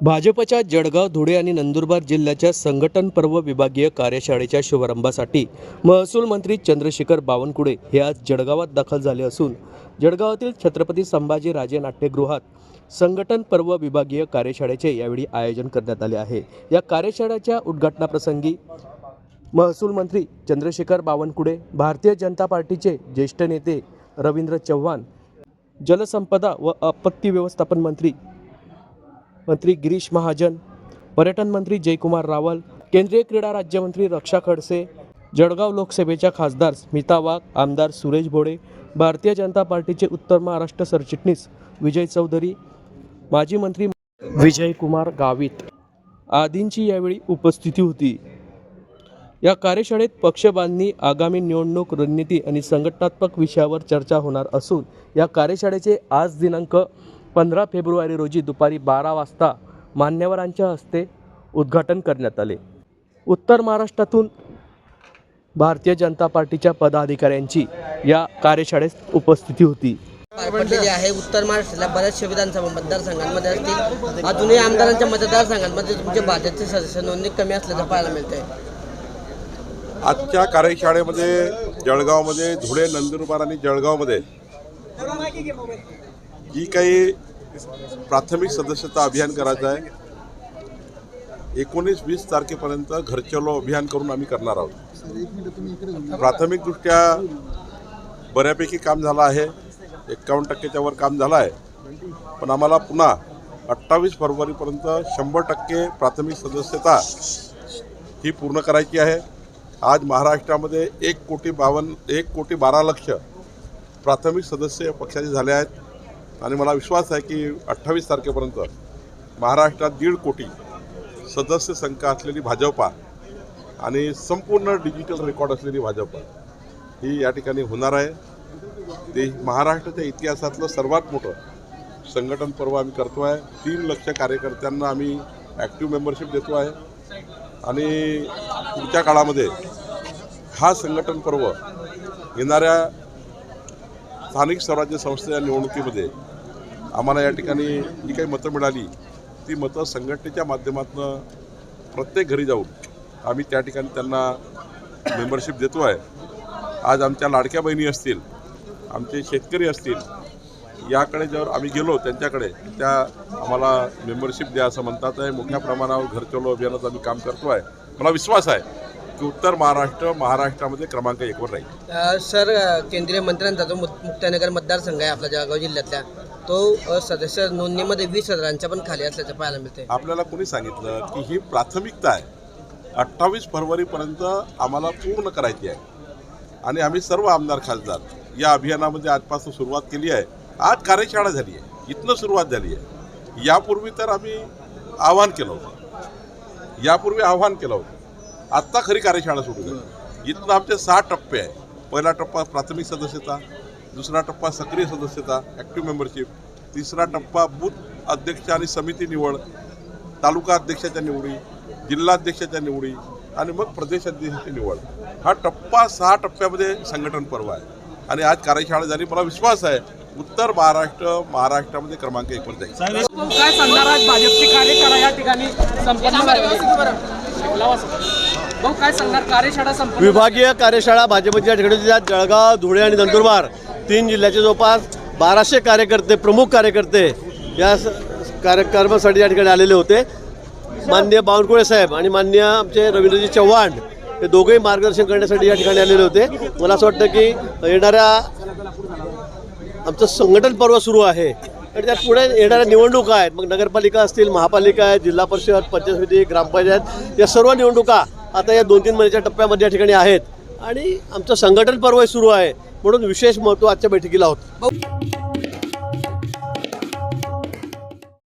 भाजपच्या जळगाव धुळे आणि नंदुरबार जिल्ह्याच्या संघटन पर्व विभागीय कार्यशाळेच्या शुभारंभासाठी महसूल मंत्री चंद्रशेखर बावनकुळे हे आज जळगावात दाखल झाले असून जळगावातील छत्रपती संभाजी राजे नाट्यगृहात संघटन पर्व विभागीय कार्यशाळेचे यावेळी आयोजन करण्यात आले आहे. या कार्यशाळेच्या उद्घाटनाप्रसंगी महसूल मंत्री चंद्रशेखर बावनकुळे भारतीय जनता पार्टीचे ज्येष्ठ नेते रवींद्र चव्हाण जलसंपदा व आपत्ती व्यवस्थापन मंत्री मंत्री गिरीश महाजन पर्यटन मंत्री जयकुमार रावल केंद्रीय क्रीडा राज्यमंत्री रक्षा खडसे जळगाव लोकसभेच्या खासदार स्मिता वाघ आमदार सुरेश भोडे भारतीय जनता पार्टीचे उत्तर महाराष्ट्र सरचिटणीस विजय चौधरी माजी मंत्री विजयकुमार गावित आदींची यावेळी उपस्थिती होती. या कार्यशाळेत पक्षबांधणी आगामी निवडणूक रणनीती आणि संघटनात्मक विषयावर चर्चा होणार असून या कार्यशाळेचे आज दिनांक पंधरा फेब्रुवारी रोजी दुपारी बारा वाजता मान्यवरांच्या हस्ते उद्घाटन करण्यात आले. उत्तर महाराष्ट्रातून भारतीय जनता पार्टीच्या पदाधिकाऱ्यांची या कार्यशाळेत उपस्थिती होती. पार पडलेली आहे उत्तर महाराष्ट्रातल्या बऱ्याचशा विधानसभा मतदारसंघांमध्ये असतील अजूनही आमदारांच्या मतदारसंघांमध्ये तुमचे भाजपचे सदस्य नोंदणी कमी असल्याचं पाहायला मिळतंय. आजच्या कार्यशाळेमध्ये जळगावमध्ये धुळे नंदुरबार आणि जळगावमध्ये जी काही प्राथमिक सदस्यता अभियान करायचं आहे. एकोणीस वीस तारखेपर्यंत घरचलो अभियान करून आम्ही करणार आहोत. प्राथमिकदृष्ट्या बऱ्यापैकी काम झालं आहे. एक्कावन्न टक्केच्या वर काम झालं आहे. पण आम्हाला पुन्हा अठ्ठावीस फरवरीपर्यंत शंभर टक्के प्राथमिक सदस्यता ही पूर्ण करायची आहे. आज महाराष्ट्रामध्ये एक कोटी बावन्न एक कोटी बारा लक्ष प्राथमिक सदस्य पक्षाचे झाले आहेत. आणि मला विश्वास आहे की अठ्ठावीस तारखेपर्यंत महाराष्ट्रात दीड कोटी सदस्य संख्या असलेली भाजपा आणि संपूर्ण डिजिटल रेकॉर्ड असलेली भाजपा ही या ठिकाणी होणार आहे. ते महाराष्ट्राच्या इतिहासातलं सर्वात मोठं संघटन पर्व आम्ही करतो आहे. तीन लक्ष कार्यकर्त्यांना आम्ही ॲक्टिव्ह मेंबरशिप देतो आहे. आणि पुढच्या काळामध्ये हा संघटन पर्व येणाऱ्या स्थानिक स्वराज्य संस्थेच्या निवडणुकीमध्ये आम्हाला या ठिकाणी जी काही मतं मिळाली ती मतं संघटनेच्या माध्यमातून प्रत्येक घरी जाऊन आम्ही त्या ठिकाणी त्यांना मेंबरशिप देतो आहे. आज आमच्या लाडक्या बहिणी असतील आमचे शेतकरी असतील याकडे जर आम्ही गेलो त्यांच्याकडे त्या आम्हाला मेंबरशिप द्या असं म्हणतात आहे. मोठ्या प्रमाणावर घरचलो अभियानात आम्ही काम करतो आहे. मला विश्वास आहे की उत्तर महाराष्ट्र महाराष्ट्रामध्ये क्रमांक एकवर राहील. सर केंद्रीय मंत्र्यांचा जो मुक्तानगर मतदारसंघ आहे आपल्या जळगाव जिल्ह्यातल्या. तो सदस्य नोंदणीमध्ये वीस हजारांच्या पण खाली असल्याचं पाहायला मिळते आपल्याला कोणी सांगितलं की ही प्राथमिकता आहे? अठ्ठावीस फरवरीपर्यंत आम्हाला पूर्ण करायची आहे. आणि आम्ही सर्व आमदार खासदार या अभियानामध्ये आजपासून सुरुवात केली आहे. आज कार्यशाळा झाली आहे. इथनं सुरुवात झाली आहे. यापूर्वी तर आम्ही आव्हान केलं होतं. यापूर्वी आव्हान केलं होतं. आत्ता खरी कार्यशाळा सुरू झाली. इथनं आमचे सहा टप्पे आहे पहिला टप्पा प्राथमिक सदस्यता दुसरा टप्पा सक्रिय सदस्यता ॲक्टिव्ह मेंबरशिप तिसरा टप्पा बूथ अध्यक्ष आणि समिती निवड तालुका अध्यक्षाच्या निवडी जिल्हाध्यक्षाच्या निवडी आणि मग प्रदेश अध्यक्षाची निवड. हा टप्पा सहा टप्प्यामध्ये संघटन पर्व आहे. आणि आज कार्यशाळा झाली. मला विश्वास आहे उत्तर महाराष्ट्र महाराष्ट्रामध्ये क्रमांक एकवर जाईल काय सांगणार आज भाजपची कार्यशाळा या ठिकाणी संपन्न काय सांगणार? कार्यशाळा विभागीय कार्यशाळा भाजपच्या ठिकाणी जळगाव धुळे आणि नंदुरबार तीन जिल्ह्याचे जवळपास बाराशे कार्यकर्ते प्रमुख कार्यकर्ते या कार्यक्रमासाठी या ठिकाणी आलेले होते. माननीय बावनकुळे साहेब आणि माननीय आमचे रवींद्रजी चव्हाण हे दोघेही मार्गदर्शन करण्यासाठी या ठिकाणी आलेले होते. मला असं वाटतं की येणाऱ्या आमचं संघटन पर्व सुरू आहे. आणि त्यात पुढे येणाऱ्या निवडणुका आहेत. मग नगरपालिका असतील महापालिका आहेत जिल्हा परिषद पंचायत समिती ग्रामपंचायत या सर्व निवडणुका आता या दोन तीन महिन्याच्या टप्प्यामध्ये या ठिकाणी आहेत. आणि आमचं संघटन पर्व सुरू आहे. म्हणून विशेष महत्त्व आजच्या बैठकीला होतं.